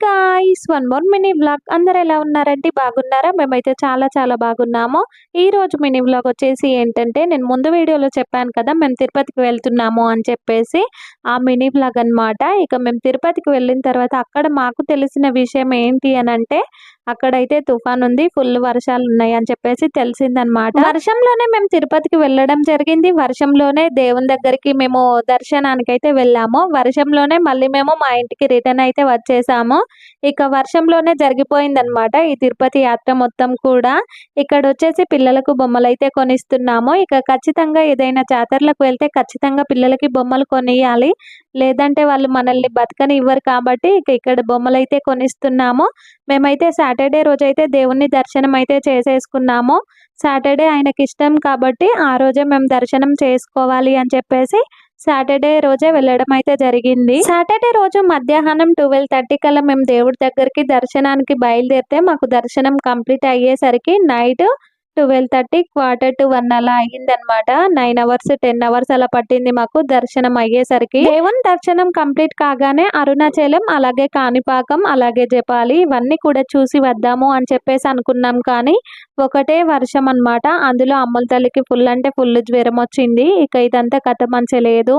Guys one more mini vlog అందరు ఎలా ఉన్నారండి? బాగున్నారా? మేమైతే చాలా చాలా బాగున్నాము. ఈ రోజు మినీ వ్లాగ్ వచ్చేసి ఏంటంటే నేను ముందు వీడియోలో చెప్పాను కదా మేము తిరుపతికి వెళ్తున్నాము అని చెప్పేసి ఆ మినీ వ్లాగ్ అన్నమాట. ఇక మేము తిరుపతికి వెళ్ళిన తర్వాత అక్కడ మాకు తెలిసిన విషయం ఏంటి అని అంటే అక్కడైతే తుఫాన్ ఉంది ఫుల్ వర్షాలు ఉన్నాయి అని చెప్పేసి తెలిసిందనమాట వర్షంలోనే మేము తిరుపతికి వెళ్ళడం జరిగింది. వర్షంలోనే దేవుని దగ్గరికి మేము దర్శనానికి అయితే వెళ్ళాము. వర్షంలోనే మళ్ళీ మేము మా ఇంటికి రిటర్న్ అయితే వచ్చేసాము. ఇక వర్షంలోనే జరిగిపోయిందనమాట ఈ తిరుపతి యాత్ర మొత్తం కూడా. ఇక్కడ వచ్చేసి పిల్లలకు బొమ్మలు అయితే కొనిస్తున్నాము. ఇక ఖచ్చితంగా ఏదైనా జాతరలకు వెళ్తే ఖచ్చితంగా పిల్లలకి బొమ్మలు కొనియాలి. లేదంటే వాళ్ళు మనల్ని బతకని ఇవ్వరు కాబట్టి ఇక ఇక్కడ బొమ్మలు అయితే కొనిస్తున్నాము. మేమైతే సాటర్డే రోజు అయితే దేవుని దర్శనం అయితే చేసేసుకున్నాము. సాటర్డే ఆయనకి ఇష్టం కాబట్టి ఆ రోజే మేము దర్శనం చేసుకోవాలి అని చెప్పేసి సాటర్డే రోజే వెళ్ళడం అయితే జరిగింది. సాటర్డే రోజు మధ్యాహ్నం ట్వెల్వ్ థర్టీ కల్లా మేము దేవుడి దగ్గరికి దర్శనానికి బయలుదేరితే మాకు దర్శనం కంప్లీట్ అయ్యేసరికి night twelve thirty quarter to one అలా అయ్యిందనమాట నైన్ అవర్స్ టెన్ అవర్స్ అలా పట్టింది మాకు దర్శనం అయ్యేసరికి. దేవుని దర్శనం కంప్లీట్ కాగానే అరుణాచలం అలాగే కాణిపాకం అలాగే జపాలి ఇవన్నీ కూడా చూసి వద్దాము అని చెప్పేసి అనుకున్నాం కానీ ఒకటే వర్షం అన్నమాట. అందులో అమ్మల తల్లికి ఫుల్ అంటే ఫుల్ జ్వరం వచ్చింది. ఇక ఇదంతా కథ మంచి లేదు